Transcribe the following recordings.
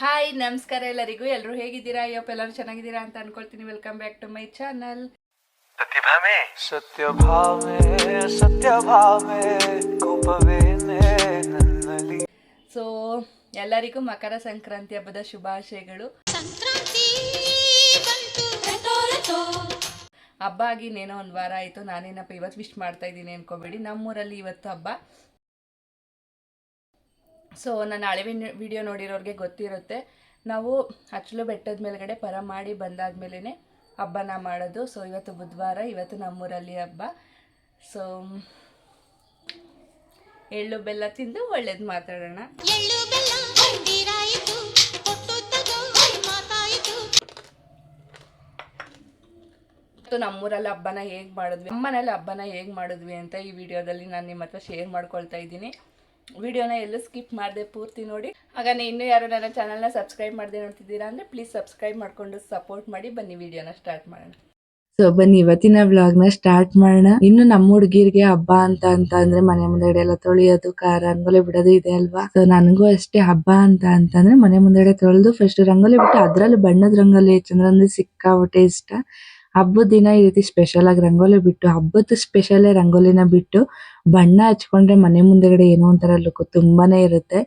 Hi ನಮಸ್ಕಾರ ಎಲ್ಲರಿಗೂ. ಎಲ್ಲರೂ ಹೇಗಿದ್ದೀರಾ? ಅಯ್ಯಪ್ಪ ಎಲ್ಲರೂ ಚೆನ್ನಾಗಿದ್ದೀರಾ ಅಂತ ಅನ್ಕೊಳ್ತೀನಿ. Welcome back to my channel ಕೋಪವೇನೆ ನನ್ನಲ್ಲಿ. ಸೊ ಎಲ್ಲರಿಗೂ ಮಕರ ಸಂಕ್ರಾಂತಿ ಹಬ್ಬದ ಶುಭಾಶಯಗಳು. ಹಬ್ಬ ಆಗಿ ಇನ್ನೇನೋ ಒಂದು ವಾರ ಆಯಿತು. ನಾನೇನಪ್ಪ ಇವತ್ತು ವಿಶ್ ಮಾಡ್ತಾ ಇದ್ದೀನಿ ಅನ್ಕೋಬೇಡಿ. ನಮ್ಮೂರಲ್ಲಿ ಇವತ್ತು ಹಬ್ಬ. ಸೊ ನನ್ನ ಅಳಿವಿನ ವಿಡಿಯೋ ನೋಡಿರೋರಿಗೆ ಗೊತ್ತಿರುತ್ತೆ. ನಾವು ಅಚ್ಚಲು ಬೆಟ್ಟದ ಮೇಲ್ಗಡೆ ಪರ ಮಾಡಿ ಬಂದಾದ್ಮೇಲೆ ಹಬ್ಬನ ಮಾಡೋದು. ಸೊ ಇವತ್ತು ಬುಧವಾರ ಇವತ್ತು ನಮ್ಮೂರಲ್ಲಿ ಹಬ್ಬ. ಸೊ ಎಳ್ಳು ಬೆಲ್ಲ ತಿಂದು ಒಳ್ಳೇದು ಮಾತಾಡೋಣ. ನಮ್ಮೂರಲ್ಲಿ ಹಬ್ಬನ ಹೇಗೆ ಮಾಡಿದ್ವಿ? ನಮ್ಮನೇಲಿ ಹಬ್ಬನ ಹೇಗೆ ಮಾಡಿದ್ವಿ ಅಂತ ಈ ವಿಡಿಯೋದಲ್ಲಿ ನಾನು ನಿಮ್ಮ ಹತ್ರ ಶೇರ್ ಮಾಡ್ಕೊಳ್ತಾ ಇದ್ದೀನಿ. ವಿಡಿಯೋನ ಎಲ್ಲೂ ಸ್ಕಿಪ್ ಮಾಡಿದೆ ಪೂರ್ತಿ ನೋಡಿ. ಹಾಗಾದ್ರೆ ಇನ್ನೂ ಯಾರು ನನ್ನ ಚಾನಲ್ನ ಸಬ್ಸ್ಕ್ರೈಬ್ ಮಾಡದೆ ನೋಡ್ತಿದ್ದೀರಾ ಅಂದರೆ ಪ್ಲೀಸ್ ಸಬ್ಸ್ಕ್ರೈಬ್ ಮಾಡಿಕೊಂಡು ಸಪೋರ್ಟ್ ಮಾಡಿ ಬನ್ನಿ ವಿಡಿಯೋನ ಸ್ಟಾರ್ಟ್ ಮಾಡೋಣ. ಸೊ ಬನ್ನಿ, ಇವತ್ತಿನ ವ್ಲಾಗ್ನ ಸ್ಟಾರ್ಟ್ ಮಾಡೋಣ. ಇನ್ನು ನಮ್ಮ ಹುಡುಗಿರ್ಗೆ ಹಬ್ಬ ಅಂತ ಅಂತ ಅಂದ್ರೆ ಮನೆ ಮುಂದೆ ಎಲ್ಲ ತೊಳೆಯೋದು ಕಾರ ರಂಗೋಲಿ ಬಿಡೋದು ಇದೆ ಅಲ್ವಾ? ಸೊ ನನಗೂ ಅಷ್ಟೇ ಹಬ್ಬ ಅಂತ ಅಂತಂದ್ರೆ ಮನೆ ಮುಂದೆ ತೊಳೆದು ಫಸ್ಟ್ ರಂಗೋಲಿ ಬಿಟ್ಟು ಅದ್ರಲ್ಲಿ ಬಣ್ಣದ ರಂಗೋಲಿ ಹೆಚ್ಚಂದ್ರೆ ಅಂದ್ರೆ ಸಿಕ್ಕಾಬಿಟ್ಟೆ ಇಷ್ಟ. ಹಬ್ಬದ ದಿನ ಈ ರೀತಿ ಸ್ಪೆಷಲ್ ಆಗಿ ರಂಗೋಲಿ ಬಿಟ್ಟು, ಹಬ್ಬದ ಸ್ಪೆಷಲ್ ರಂಗೋಲಿನ ಬಿಟ್ಟು ಬಣ್ಣ ಹಚ್ಕೊಂಡ್ರೆ ಮನೆ ಮುಂದೆಗಡೆ ಏನೋ ಒಂಥರ ಲುಕ್ ತುಂಬಾನೇ ಇರುತ್ತೆ.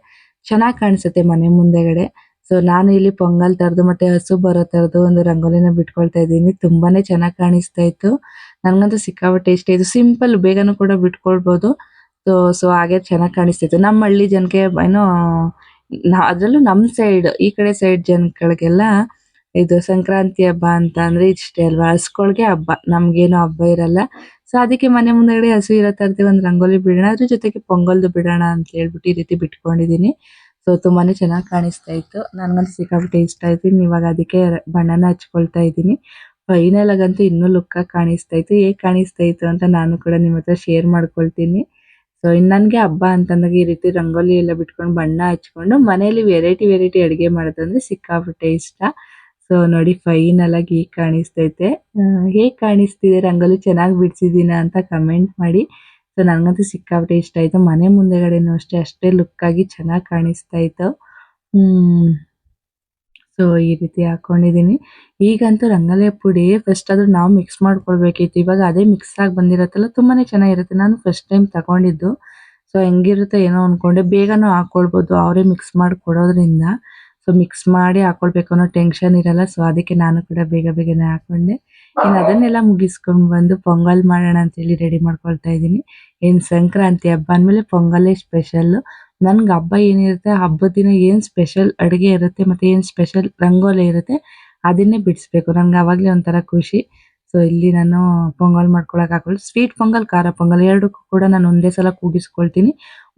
ಚೆನ್ನಾಗಿ ಕಾಣಿಸುತ್ತೆ ಮನೆ ಮುಂದೆಗಡೆ. ಸೊ ನಾನು ಇಲ್ಲಿ ಪೊಂಗಲ್ ತರದು ಮತ್ತೆ ಹಸು ಬರೋ ತರದು ಒಂದು ರಂಗೋಲಿನ ಬಿಟ್ಕೊಳ್ತಾ ಇದ್ದೀನಿ. ತುಂಬಾನೇ ಚೆನ್ನಾಗಿ ಕಾಣಿಸ್ತಾ ಇತ್ತು. ನನ್ಗಂತೂ ಸಿಕ್ಕಾಪಟ್ಟೆ ಇಷ್ಟ ಇದು ಸಿಂಪಲ್ ಬೇಗನೂ ಕೂಡ ಬಿಟ್ಕೊಳ್ಬಹುದು ಸೊ ಸೊ ಹಾಗೆ ಚೆನ್ನಾಗಿ ಕಾಣಿಸ್ತಿತ್ತು ನಮ್ಮ ಹಳ್ಳಿ ಜನಕ್ಕೆ, ಏನೋ ಅದರಲ್ಲೂ ಅದ್ರಲ್ಲೂ ನಮ್ ಸೈಡ್ ಈ ಕಡೆ ಸೈಡ್ ಜನಗಳಿಗೆಲ್ಲ ಇದು ಸಂಕ್ರಾಂತಿ ಹಬ್ಬ ಅಂತ ಅಂದ್ರೆ ಇಷ್ಟೇ ಅಲ್ವಾ? ಹಸ್ಕೊಳ್ಗೆ ಹಬ್ಬ. ನಮ್ಗೇನು ಹಬ್ಬ ಇರಲ್ಲ. ಸೊ ಅದಕ್ಕೆ ಮನೆ ಮುಂದೆಗಡೆ ಹಸು ಇರೋ ತರದೇ ಒಂದು ರಂಗೋಲಿ ಬಿಡೋಣ. ಅದ್ರ ಜೊತೆಗೆ ಪೊಂಗಲ್ದು ಬಿಡೋಣ ಅಂತ ಹೇಳ್ಬಿಟ್ಟು ಈ ರೀತಿ ಬಿಟ್ಕೊಂಡಿದ್ದೀನಿ ಸೊ ತುಂಬಾನೇ ಚೆನ್ನಾಗಿ ಕಾಣಿಸ್ತಾ ಇತ್ತು. ನನ್ಗಂತೂ ಸಿಕ್ಕಾಪಟ್ಟೆ ಇಷ್ಟ ಆಯ್ತು. ಇವಾಗ ಅದಕ್ಕೆ ಬಣ್ಣನ ಹಚ್ಕೊಳ್ತಾ ಇದ್ದೀನಿ. ಫೈನಲ್ ಆಗಂತೂ ಇನ್ನೂ ಲುಕ್ ಕಾಣಿಸ್ತಾ ಇತ್ತು. ಹೇಗ್ ಕಾಣಿಸ್ತಾ ಇತ್ತು ಅಂತ ನಾನು ಕೂಡ ನಿಮ್ಮ ಹತ್ರ ಶೇರ್ ಮಾಡ್ಕೊಳ್ತೀನಿ. ಸೊ ಇನ್ನು ನನಗೆ ಹಬ್ಬ ಅಂತಂದಾಗ ಈ ರೀತಿ ರಂಗೋಲಿ ಎಲ್ಲ ಬಿಟ್ಕೊಂಡು ಬಣ್ಣ ಹಚ್ಕೊಂಡು ಮನೆಯಲ್ಲಿ ವೆರೈಟಿ ವೆರೈಟಿ ಅಡುಗೆ ಮಾಡೋದಂದ್ರೆ ಸಿಕ್ಕಾಪಟ್ಟೆ ಇಷ್ಟ. ಸೊ ನೋಡಿ ಫೈನಲ್ ಆಗಿ ಹೇಗೆ ಕಾಣಿಸ್ತೈತೆ? ಹೇಗೆ ಕಾಣಿಸ್ತಿದೆ? ರಂಗೋಲಿ ಚೆನ್ನಾಗಿ ಬಿಡಿಸಿದ್ದೀನ ಅಂತ ಕಮೆಂಟ್ ಮಾಡಿ. ಸೊ ನನಗಂತೂ ಸಿಕ್ಕಾಪಟ್ಟೆ ಇಷ್ಟ ಆಯಿತು. ಮನೆ ಮುಂದೆಗಡೆನೂ ಅಷ್ಟೇ ಅಷ್ಟೇ ಲುಕ್ ಆಗಿ ಚೆನ್ನಾಗಿ ಕಾಣಿಸ್ತಾ ಇತ್ತು ಸೊ ಈ ರೀತಿ ಹಾಕೊಂಡಿದ್ದೀನಿ ಈಗಂತೂ ರಂಗೋಲಿ ಪುಡಿ. ಫಸ್ಟ್ ಅದು ನಾವು ಮಿಕ್ಸ್ ಮಾಡ್ಕೊಳ್ಬೇಕಿತ್ತು. ಇವಾಗ ಅದೇ ಮಿಕ್ಸ್ ಆಗಿ ಬಂದಿರತ್ತಲ್ಲ, ತುಂಬಾನೇ ಚೆನ್ನಾಗಿರುತ್ತೆ. ನಾನು ಫಸ್ಟ್ ಟೈಮ್ ತಗೊಂಡಿದ್ದು. ಸೊ ಹೆಂಗಿರುತ್ತೆ ಏನೋ ಅಂದ್ಕೊಂಡೆ ಬೇಗನೂ ಹಾಕೊಳ್ಬೋದು. ಅವರೇ ಮಿಕ್ಸ್ ಮಾಡಿ ಕೊಡೋದ್ರಿಂದ ಸೊ ಮಿಕ್ಸ್ ಮಾಡಿ ಹಾಕೊಳ್ಬೇಕು ಅನ್ನೋ ಟೆನ್ಷನ್ ಇರಲ್ಲ. ಸೊ ಅದಕ್ಕೆ ನಾನು ಕೂಡ ಬೇಗ ಬೇಗನೆ ಹಾಕೊಂಡೆ. ಇನ್ನು ಅದನ್ನೆಲ್ಲ ಮುಗಿಸ್ಕೊಂಡು ಬಂದು ಪೊಂಗಲ್ ಮಾಡೋಣ ಅಂತ ಹೇಳಿ ರೆಡಿ ಮಾಡ್ಕೊಳ್ತಾ ಇದ್ದೀನಿ. ಏನು ಸಂಕ್ರಾಂತಿ ಹಬ್ಬ ಅಂದಮೇಲೆ ಪೊಂಗಲೇ ಸ್ಪೆಷಲ್ಲು ನನ್ಗೆ ಹಬ್ಬ ಏನಿರುತ್ತೆ ಹಬ್ಬದ ದಿನ ಏನು ಸ್ಪೆಷಲ್ ಅಡುಗೆ ಇರುತ್ತೆ ಮತ್ತೆ ಏನು ಸ್ಪೆಷಲ್ ರಂಗೋಲಿ ಇರುತ್ತೆ ಅದನ್ನೇ ಬಿಡಿಸ್ಬೇಕು. ನನಗೆ ಆವಾಗಲೇ ಒಂಥರ ಖುಷಿ. ಸೊ ಇಲ್ಲಿ ನಾನು ಪೊಂಗಲ್ ಮಾಡ್ಕೊಳಕ್ ಹಾಕೊಳ್ಳಿ ಸ್ವೀಟ್ ಪೊಂಗಲ್, ಖಾರ ಪೊಂಗಲ್ ಎರಡಕ್ಕೂ ಕೂಡ ನಾನು ಒಂದೇ ಸಲ ಕೂಗಿಸ್ಕೊಳ್ತೀನಿ.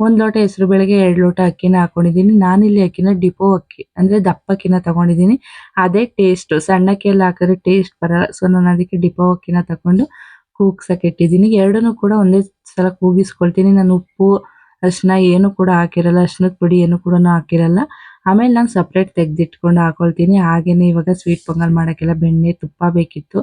ಒಂದ್ ಲೋಟ ಹೆಸರು ಬೆಳಗ್ಗೆ, ಎರಡು ಲೋಟ ಅಕ್ಕಿನ ಹಾಕೊಂಡಿದ್ದೀನಿ. ನಾನಿಲ್ಲಿ ಅಕ್ಕಿನ ಡಿಪೋ ಅಕ್ಕಿ, ಅಂದ್ರೆ ದಪ್ಪ ಅಕ್ಕಿನ ತಗೊಂಡಿದ್ದೀನಿ. ಅದೇ ಟೇಸ್ಟ್ ಸಣ್ಣ ಅಕ್ಕಿಯಲ್ಲಿ ಹಾಕಿದ್ರೆ ಟೇಸ್ಟ್ ಬರಲ್ಲ. ಸೊ ನಾನು ಅದಕ್ಕೆ ಡಿಪೋ ಅಕ್ಕಿನ ತಗೊಂಡು ಕೂಗ್ಸಕ್ಕೆ ಇಟ್ಟಿದ್ದೀನಿ. ಎರಡನ್ನೂ ಕೂಡ ಒಂದೇ ಸಲ ಕೂಗಿಸ್ಕೊಳ್ತೀನಿ. ನಾನು ಉಪ್ಪು ಅರ್ಶಿನ ಏನು ಕೂಡ ಹಾಕಿರಲ್ಲ. ಅರ್ಶಿನದ ಪುಡಿ ಏನು ಕೂಡ ಹಾಕಿರಲ್ಲ. ಆಮೇಲೆ ನಾನು ಸಪ್ರೇಟ್ ತೆಗೆದಿಟ್ಕೊಂಡು ಹಾಕೊಳ್ತೀನಿ. ಹಾಗೇನೆ ಇವಾಗ ಸ್ವೀಟ್ ಪೊಂಗಲ್ ಮಾಡೋಕ್ಕೆಲ್ಲ ಬೆಣ್ಣೆ, ತುಪ್ಪ ಬೇಕಿತ್ತು.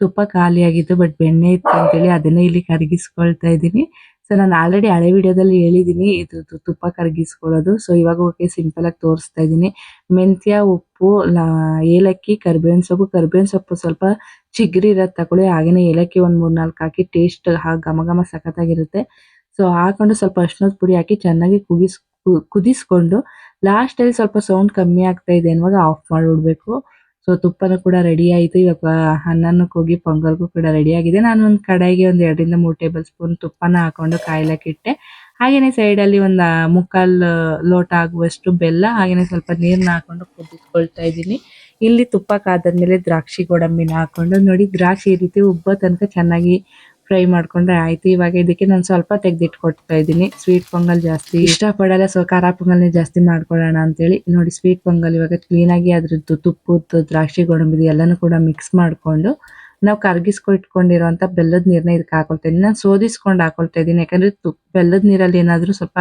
ತುಪ್ಪ ಖಾಲಿ ಆಗಿತ್ತು ಬಟ್ ಬೆಣ್ಣೆ ಇತ್ತು ಅಂತೇಳಿ ಅದನ್ನೇ ಇಲ್ಲಿ ಕರಗಿಸ್ಕೊಳ್ತಾ ಇದ್ದೀನಿ. ಸೊ ನಾನು ಆಲ್ರೆಡಿ ಹಳೆ ವಿಡಿಯೋದಲ್ಲಿ ಹೇಳಿದ್ದೀನಿ ಇದು ತುಪ್ಪ ಕರಗಿಸ್ಕೊಳ್ಳೋದು. ಸೊ ಇವಾಗ ಓಕೆ ಸಿಂಪಲ್ ಆಗಿ ತೋರಿಸ್ತಾ ಇದ್ದೀನಿ. ಮೆಂತ್ಯ, ಉಪ್ಪು ಏಲಕ್ಕಿ, ಕರ್ಬೇವಿನ ಸೊಪ್ಪು. ಕರ್ಬೇವಿನ ಸೊಪ್ಪು ಸ್ವಲ್ಪ ಚಿಗ್ರಿ ಇರೋದು ತಗೊಳ್ಳಿ. ಹಾಗೇನೆ ಏಲಕ್ಕಿ ಒಂದು ಮೂರ್ ನಾಲ್ಕು ಹಾಕಿ ಟೇಸ್ಟ್ ಘಮ ಘಮ ಸಖತ್ತಾಗಿರುತ್ತೆ. ಸೊ ಹಾಕೊಂಡು ಸ್ವಲ್ಪ ಅರ್ಶಿನದ ಪುಡಿ ಹಾಕಿ ಚೆನ್ನಾಗಿ ಕುಗಿಸ್, ಕುದಿಸ್ಕೊಂಡು ಲಾಸ್ಟ್ ಅಲ್ಲಿ ಸ್ವಲ್ಪ ಸೌಂಡ್ ಕಮ್ಮಿ ಆಗ್ತಾ ಇದೆ ಅನ್ನುವಾಗ ಆಫ್ ಮಾಡಿಬಿಡ್ಬೇಕು. ಸೊ ತುಪ್ಪನೂ ಕೂಡ ರೆಡಿ ಆಯಿತು. ಇವಾಗ ಅನ್ನನಕ್ಕೆ ಹೋಗಿ ಪೊಂಗಲ್ಗೂ ಕೂಡ ರೆಡಿ ಆಗಿದೆ. ನಾನು ಒಂದು ಕಡಾಯಿಗೆ ಒಂದು ಎರಡರಿಂದ ಮೂರು ಟೇಬಲ್ ಸ್ಪೂನ್ ತುಪ್ಪನ ಹಾಕೊಂಡು ಕಾಯಲಕ್ಕೆ ಇಟ್ಟೆ. ಹಾಗೇನೆ ಸೈಡಲ್ಲಿ ಒಂದು ಮುಕ್ಕಾಲು ಲೋಟ ಆಗುವಷ್ಟು ಬೆಲ್ಲ, ಹಾಗೇನೆ ಸ್ವಲ್ಪ ನೀರನ್ನ ಹಾಕೊಂಡು ಕುದಿಸ್ಕೊಳ್ತಾ ಇದ್ದೀನಿ. ಇಲ್ಲಿ ತುಪ್ಪ ಕಾದಾದ್ಮೇಲೆ ದ್ರಾಕ್ಷಿ ಗೋಡಂಬಿನ ಹಾಕೊಂಡು ನೋಡಿ, ದ್ರಾಕ್ಷಿ ಈ ರೀತಿ ಉಬ್ಬೋ ತನಕ ಚೆನ್ನಾಗಿ ಫ್ರೈ ಮಾಡ್ಕೊಂಡ್ರೆ ಆಯ್ತು. ಇವಾಗ ಇದಕ್ಕೆ ನಾನು ಸ್ವಲ್ಪ ತೆಗೆದಿಟ್ಕೊಡ್ತಾ ಇದ್ದೀನಿ. ಸ್ವೀಟ್ ಪೊಂಗಲ್ ಜಾಸ್ತಿ. ಇಷ್ಟಪಡಲ್ಲ ಸೊ ಖಾರ ಪೊಂಗಲ್ನೇ ಜಾಸ್ತಿ ಮಾಡ್ಕೊಳ್ಳೋಣ ಅಂತೇಳಿ. ನೋಡಿ ಸ್ವೀಟ್ ಪೊಂಗಲ್ ಇವಾಗ ಕ್ಲೀನ್ ಆಗಿ ಅದ್ರದ್ದು ತುಪ್ಪದ್ದು ದ್ರಾಕ್ಷಿ, ಗೋಡಂಬಿ ಎಲ್ಲನೂ ಕೂಡ ಮಿಕ್ಸ್ ಮಾಡ್ಕೊಂಡು ನಾವು ಕರಗಿಸ್ಕೊ ಇಟ್ಕೊಂಡಿರೋಂಥ ಬೆಲ್ಲದ ನೀರನ್ನ ಇದಕ್ಕೆ ಹಾಕೊಳ್ತಾ ನಾನು ಸೋದಿಸ್ಕೊಂಡು ಹಾಕೊಳ್ತಾ ಇದ್ದೀನಿ. ಯಾಕಂದ್ರೆ ತುಪ್ಪ ಬೆಲ್ಲದ ನೀರಲ್ಲಿ ಏನಾದರೂ ಸ್ವಲ್ಪ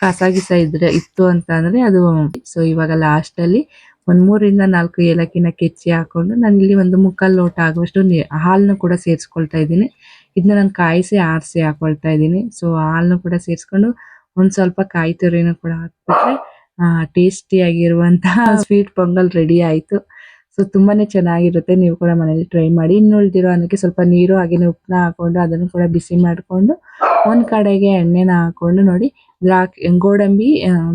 ಕಸಾಗಿಸ ಇದ್ರೆ, ಇತ್ತು ಅಂತ ಅಂದ್ರೆ ಅದು ಸೊ ಇವಾಗ ಲಾಸ್ಟ್ ಅಲ್ಲಿ ಒಂದ್ ಮೂರಿಂದ ನಾಲ್ಕು ಏಲಕ್ಕಿನ ಕೆಚ್ಚಿ ಹಾಕೊಂಡು ನಾನು ಇಲ್ಲಿ ಒಂದು ಮುಕ್ಕಾಲು ಲೋಟ ಆಗುವಷ್ಟು ನೀ- ಹಾಲನ್ನು ಕೂಡ ಸೇರಿಸ್ಕೊಳ್ತಾ ಇದ್ದೀನಿ. ಇದನ್ನ ನಾನು ಕಾಯಿಸಿ, ಆರಿಸಿ ಹಾಕೊಳ್ತಾ ಇದ್ದೀನಿ. ಸೊ ಹಾಲನ್ನು ಕೂಡ ಸೇರಿಸ್ಕೊಂಡು ಒಂದು ಸ್ವಲ್ಪ ಕಾಯಿ ತುರಿನ ಕೂಡ ಹಾಕ್ಬಿಟ್ರೆ ಟೇಸ್ಟಿ ಆಗಿರುವಂತಹ ಸ್ವೀಟ್ ಪೊಂಗಲ್ ರೆಡಿ ಆಯಿತು. ಸೊ ತುಂಬಾನೇ ಚೆನ್ನಾಗಿರುತ್ತೆ. ನೀವು ಕೂಡ ಮನೇಲಿ ಟ್ರೈ ಮಾಡಿ. ಇನ್ನು ಉಳಿದಿರೋ ಅದಕ್ಕೆ ಸ್ವಲ್ಪ ನೀರು ಹಾಗೆಯೇ ಉಪ್ಪನ್ನ ಹಾಕೊಂಡು ಅದನ್ನು ಕೂಡ ಬಿಸಿ ಮಾಡಿಕೊಂಡು ಒಂದ್ ಕಡೆಗೆ ಎಣ್ಣೆನ ಹಾಕೊಂಡು ನೋಡಿ. ದ್ರಾಕ್ ಗೋಡಂಬಿ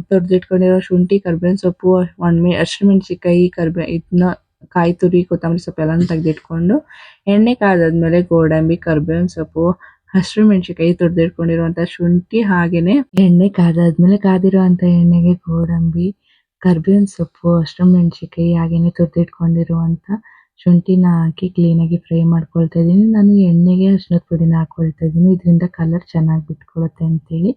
ತೊಳೆದಿಟ್ಕೊಂಡಿರೋ ಶುಂಠಿ, ಕರ್ಬೇವಿನ ಸೊಪ್ಪು ಒಣಮೆ ಹಸಿಮೆಣಸಿಕಾಯಿ ಕರ್ಬೇ ಇದನ್ನ ಕಾಯಿ ತುರಿ, ಕೊತ್ತಂಬರಿ ಸೊಪ್ಪು ಎಲ್ಲಾನು ತೆಗೆದಿಟ್ಕೊಂಡು ಎಣ್ಣೆ ಕಾದಾದ್ಮೇಲೆ ಗೋಡಂಬಿ, ಕರ್ಬೇವಿನ ಸೊಪ್ಪು, ಹಸಿರು ಮೆಣಸಿನಕಾಯಿ ತುರಿದಿಟ್ಕೊಂಡಿರುವಂತ ಶುಂಠಿ ಹಾಗೇನೆ ಎಣ್ಣೆ ಕಾದಾದ್ಮೇಲೆ ಕಾದಿರುವಂತ ಎಣ್ಣೆಗೆ ಗೋಡಂಬಿ, ಕರ್ಬೇವಿನ ಸೊಪ್ಪು, ಹಸಿರು ಮೆಣಸಿನಕಾಯಿ ಹಾಗೇನೆ ತುರಿದಿಟ್ಕೊಂಡಿರುವಂತ ಶುಂಠಿನ ಹಾಕಿ ಕ್ಲೀನಾಗಿ ಫ್ರೈ ಮಾಡ್ಕೊಳ್ತಾ ಇದ್ದೀನಿ. ನಾನು ಎಣ್ಣೆಗೆ ಅರ್ಶಿನದ ಪುಡಿನ ಹಾಕೊಳ್ತಾ ಇದ್ದೀನಿ. ಇದರಿಂದ ಕಲರ್ ಚೆನ್ನಾಗಿ ಬಿಟ್ಕೊಳುತ್ತೆ ಅಂತೇಳಿ.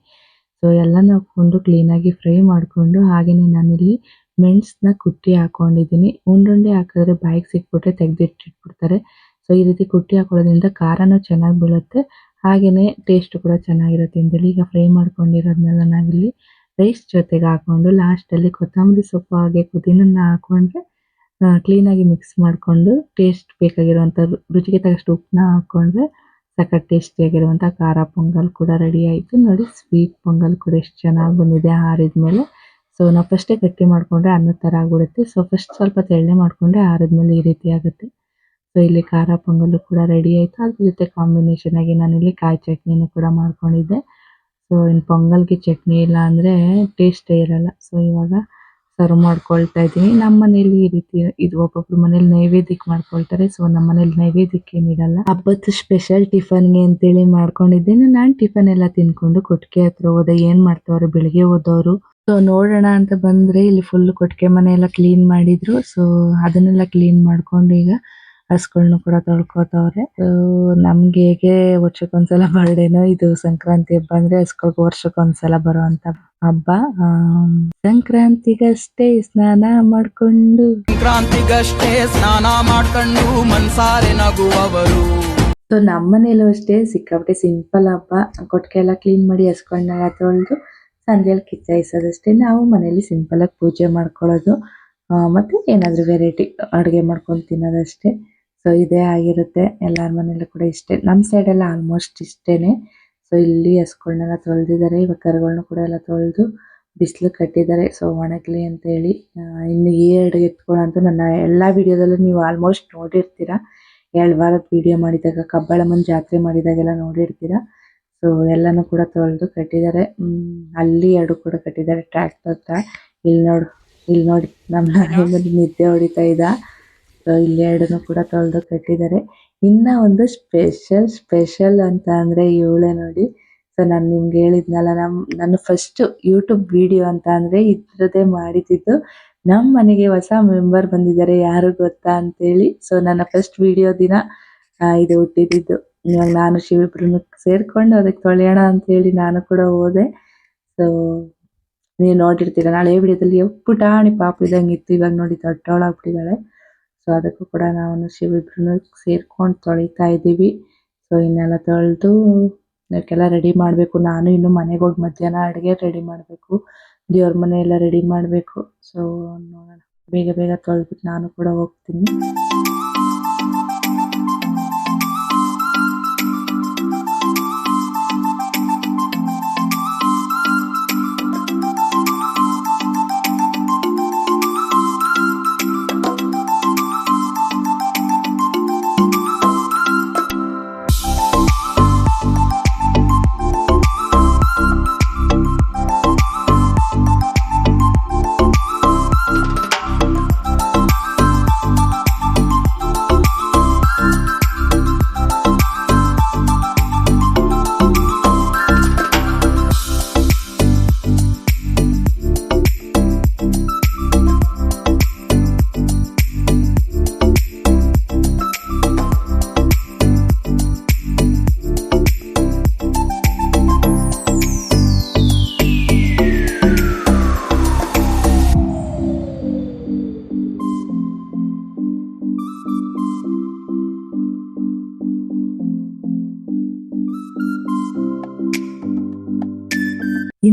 ಸೊ ಎಲ್ಲಾನು ಹಾಕೊಂಡು ಕ್ಲೀನಾಗಿ ಫ್ರೈ ಮಾಡಿಕೊಂಡು ಹಾಗೆಯೇ ನಾನಿಲ್ಲಿ ಮೆಣಸನ್ನ ಕುಟ್ಟಿ ಹಾಕೊಂಡಿದ್ದೀನಿ. ಉಂಡುಂಡೆ ಹಾಕಿದ್ರೆ ಬಾಯಿಗೆ ಸಿಕ್ಬಿಟ್ರೆ ತೆಗೆದಿಟ್ಟಿಟ್ಬಿಡ್ತಾರೆ. ಸೊ, ಈ ರೀತಿ ಕುಟ್ಟಿ ಹಾಕೊಳ್ಳೋದ್ರಿಂದ ಖಾರನೂ ಚೆನ್ನಾಗಿ ಬೀಳುತ್ತೆ. ಹಾಗೇನೆ ಟೇಸ್ಟ್ ಕೂಡ ಚೆನ್ನಾಗಿರುತ್ತೆ ಅಂತೇಳಿ ಈಗ ಫ್ರೈ ಮಾಡ್ಕೊಂಡಿರೋದ್ನೆಲ್ಲ ನಾವಿಲ್ಲಿ ರೈಸ್ ಜೊತೆಗೆ ಹಾಕೊಂಡು ಲಾಸ್ಟಲ್ಲಿ ಕೊತ್ತಂಬರಿ ಸೊಪ್ಪು ಹಾಗೆ ಪುದೀನನ್ನ ಹಾಕೊಂಡ್ರೆ ಕ್ಲೀನಾಗಿ ಮಿಕ್ಸ್ ಮಾಡಿಕೊಂಡು ಟೇಸ್ಟ್ ಬೇಕಾಗಿರುವಂಥ ರುಚಿಗೆ ತಗಷ್ಟು ಉಪ್ಪನ್ನ ಹಾಕೊಂಡ್ರೆ ಸಖತ್ ಟೇಸ್ಟಿಯಾಗಿರುವಂಥ ಖಾರ ಪೊಂಗಲ್ ಕೂಡ ರೆಡಿ ಆಯಿತು. ನೋಡಿ, ಸ್ವೀಟ್ ಪೊಂಗಲ್ ಕೂಡ ಎಷ್ಟು ಚೆನ್ನಾಗಿ ಬಂದಿದೆ ಆರಿದ್ಮೇಲೆ ಸೊ ನಾವು ಫಸ್ಟೇ ಗಟ್ಟಿ ಮಾಡಿಕೊಂಡ್ರೆ ಅನ್ನದ ಥರ ಆಗ್ಬಿಡುತ್ತೆ. ಸೊ ಫಸ್ಟ್ ಸ್ವಲ್ಪ ತೆಳ್ಳೆ ಮಾಡಿಕೊಂಡ್ರೆ ಆರಿದ್ಮೇಲೆ ಈ ರೀತಿ ಆಗುತ್ತೆ. ಸೊ ಇಲ್ಲಿ ಖಾರ ಪೊಂಗಲ್ಲು ಕೂಡ ರೆಡಿ ಆಯಿತು. ಅದ್ರ ಜೊತೆ ಕಾಂಬಿನೇಷನ್ ಆಗಿ ನಾನಿಲ್ಲಿ ಕಾಯಿ ಚಟ್ನಿನೂ ಕೂಡ ಮಾಡ್ಕೊಂಡಿದ್ದೆ. ಸೊ ಇನ್ನು ಪೊಂಗಲ್ಗೆ ಚಟ್ನಿ ಇಲ್ಲ ಅಂದರೆ ಟೇಸ್ಟೇ ಇರಲ್ಲ. ಸೊ ಇವಾಗ ಸರ್ವ್ ಮಾಡ್ಕೊಳ್ತಾ ಇದ್ದೀನಿ. ನಮ್ಮ ಮನೇಲಿ ಈ ರೀತಿ ಇದು ಒಬ್ಬೊಬ್ರು ಮನೇಲಿ ನೈವೇದ್ಯಕ್ಕೆ ಮಾಡ್ಕೊಳ್ತಾರೆ. ಸೊ ನಮ್ಮ ಮನೇಲಿ ನೈವೇದ್ಯಕ್ಕೆ ಏನಿರಲ್ಲ ಹಬ್ಬದ ಸ್ಪೆಷಲ್ ಟಿಫನ್ಗೆ ಅಂತೇಳಿ ಮಾಡ್ಕೊಂಡಿದ್ದೀನಿ. ನಾನು ಟಿಫನ್ ಎಲ್ಲ ತಿನ್ಕೊಂಡು ಕೊಟ್ಟಿಗೆ ಹತ್ರ ಹೋದೆ. ಏನು ಮಾಡ್ತಾವ್ರೆ? ಬೆಳಿಗ್ಗೆ ಹೋದವರು ಸೊ ನೋಡೋಣ ಅಂತ ಬಂದ್ರೆ ಇಲ್ಲಿ ಫುಲ್ ಕೊಟ್ಟಿಗೆ ಮನೆ ಎಲ್ಲ ಕ್ಲೀನ್ ಮಾಡಿದ್ರು. ಸೊ ಅದನ್ನೆಲ್ಲ ಕ್ಲೀನ್ ಮಾಡ್ಕೊಂಡು ಈಗ ಹಸ್ಗಳ್ನು ಕೂಡ ತೊಳ್ಕೊತಾವ್ರೆ. ಸೊ ನಮ್ಗೆ ಹೇಗೆ ವರ್ಷಕ್ಕೊಂದ್ಸಲ ಬರ್ಡೇನೋ ಇದು ಸಂಕ್ರಾಂತಿ ಹಬ್ಬ ಅಂದ್ರೆ ಹಸ್ಗಳ್ಗೆ ವರ್ಷಕ್ಕೊಂದ್ಸಲ ಬರುವಂತ ಹಬ್ಬ. ಸಂಕ್ರಾಂತಿಗಷ್ಟೇ ಸ್ನಾನ ಮಾಡ್ಕೊಂಡು. ಸಂಕ್ರಾಂತಿಗಷ್ಟೇ ಸ್ನಾನ ಮಾಡ್ಕೊಂಡು ಮನ್ಸಾರೆ ನಗುವವರು. ಸೊ ನಮ್ಮನೇಲೂ ಅಷ್ಟೇ ಸಿಕ್ಕಾಪಟ್ಟೆ ಸಿಂಪಲ್ ಹಬ್ಬ. ಕೊಟ್ಟಿಗೆ ಎಲ್ಲ ಕ್ಲೀನ್ ಮಾಡಿ ಹಸ್ಗಳನ್ನೆಲ್ಲ ತೊಳೆದು ಸಂಜೆಯಲ್ಲಿ ಕಿಚ್ಚಾಯಿಸೋದಷ್ಟೇ ನಾವು ಮನೇಲಿ ಸಿಂಪಲ್ ಆಗಿ ಪೂಜೆ ಮಾಡ್ಕೊಳ್ಳೋದು. ಮತ್ತು ಏನಾದರೂ ವೆರೈಟಿ ಅಡುಗೆ ಮಾಡ್ಕೊಂಡು ತಿನ್ನೋದಷ್ಟೇ. ಸೊ ಇದೇ ಆಗಿರುತ್ತೆ. ಎಲ್ಲರ ಮನೇಲೂ ಕೂಡ ಇಷ್ಟೇ. ನಮ್ಮ ಸೈಡೆಲ್ಲ ಆಲ್ಮೋಸ್ಟ್ ಇಷ್ಟೇನೆ. ಸೊ ಇಲ್ಲಿ ಹಸ್ಗಳನ್ನೆಲ್ಲ ತೊಳೆದಿದ್ದಾರೆ. ಇವಾಗ ಕರುಗಳನ್ನೂ ಕೂಡ ಎಲ್ಲ ತೊಳೆದು ಬಿಸಿಲು ಕಟ್ಟಿದ್ದಾರೆ. ಸೊ ಒಣಗಲಿ ಅಂತ ಹೇಳಿ ಆ, ಇನ್ನು ಈ ಅಡುಗೆ ಎತ್ಕೊಳ್ಳೋಂತೂ ನನ್ನ ಎಲ್ಲ ವಿಡಿಯೋದಲ್ಲೂ ನೀವು ಆಲ್ಮೋಸ್ಟ್ ನೋಡಿರ್ತೀರ. ಎರಡು ವಾರದ ವಿಡಿಯೋ ಮಾಡಿದಾಗ ಕಬ್ಬಾಳಮ್ಮನ ಜಾತ್ರೆ ಮಾಡಿದಾಗೆಲ್ಲ ನೋಡಿರ್ತೀರಾ. ಸೊ ಎಲ್ಲಾನು ಕೂಡ ತೊಳೆದು ಕಟ್ಟಿದ್ದಾರೆ. ಅಲ್ಲಿ ಎರಡು ಕೂಡ ಕಟ್ಟಿದ್ದಾರೆ. ಟ್ರ್ಯಾಕ್ಟರ್ ಹತ್ರ ಇಲ್ಲಿ ನೋಡು, ಇಲ್ಲಿ ನೋಡಿ ನಾರಾಯಣನ್ ನಿದ್ದೆ ಹೊಡಿತಾ ಇದ್ದ ಸೊ ಇಲ್ಲಿ ಎರಡನ್ನು ಕೂಡ ತೊಳೆದು ಕಟ್ಟಿದ್ದಾರೆ. ಇನ್ನ ಒಂದು ಸ್ಪೆಷಲ್ ಸ್ಪೆಷಲ್ ಅಂತ ಅಂದ್ರೆ ಇವಳೆ ನೋಡಿ. ಸೊ ನಾನು ನಿಮ್ಗೆ ಹೇಳಿದ್ನಲ್ಲ, ನಮ್ ನನ್ನ ಫಸ್ಟ್ ಯೂಟ್ಯೂಬ್ ವಿಡಿಯೋ ಅಂತ ಅಂದ್ರೆ ಇದ್ರದ್ದೇ ಮಾಡಿದ್ದು. ನಮ್ಮ ಮನೆಗೆ ಹೊಸ ಮೆಂಬರ್ ಬಂದಿದ್ದಾರೆ, ಯಾರು ಗೊತ್ತಾ ಅಂತೇಳಿ. ಸೊ ನನ್ನ ಫಸ್ಟ್ ವಿಡಿಯೋ ದಿನ ಇದು ಹುಟ್ಟಿದ್ದು. ಇವಾಗ ನಾನು ಶಿವಿಬ್ರು ಸೇರ್ಕೊಂಡು ಅದಕ್ಕೆ ತೊಳೆಯೋಣ ಅಂತ ಹೇಳಿ ನಾನು ಕೂಡ ಹೋದೆ. ಸೊ ನೀವು ನೋಡಿರ್ತೀರ, ನಾಳೆ ವಿಡಿಯೋದಲ್ಲಿ ಪುಟಾಣಿ ಪಾಪ ಇದಂಗೆ ಇತ್ತು ಇವಾಗ ನೋಡಿ ದೊಡ್ಡವಳಾಗ್ಬಿಟ್ಟಿದ್ದಾಳೆ ಸೊ ಅದಕ್ಕೂ ಕೂಡ ನಾವು ಶಿವಿಬ್ರು ಸೇರ್ಕೊಂಡು ತೊಳಿತಾ ಇದ್ದೀವಿ. ಸೊ ಇನ್ನೆಲ್ಲ ತೊಳೆದು ಅದಕ್ಕೆಲ್ಲ ರೆಡಿ ಮಾಡಬೇಕು. ನಾನು ಇನ್ನು ಮನೆಗೆ ಹೋಗಿ ಮಧ್ಯಾಹ್ನ ಅಡುಗೆ ರೆಡಿ ಮಾಡಬೇಕು. ದೇವ್ರ ಮನೆ ಎಲ್ಲ ರೆಡಿ ಮಾಡಬೇಕು. ಸೊ ನೋಡೋಣ. ಬೇಗ ಬೇಗ ತೊಳೆದ್ಬಿಟ್ಟು ನಾನು ಕೂಡ ಹೋಗ್ತೀನಿ.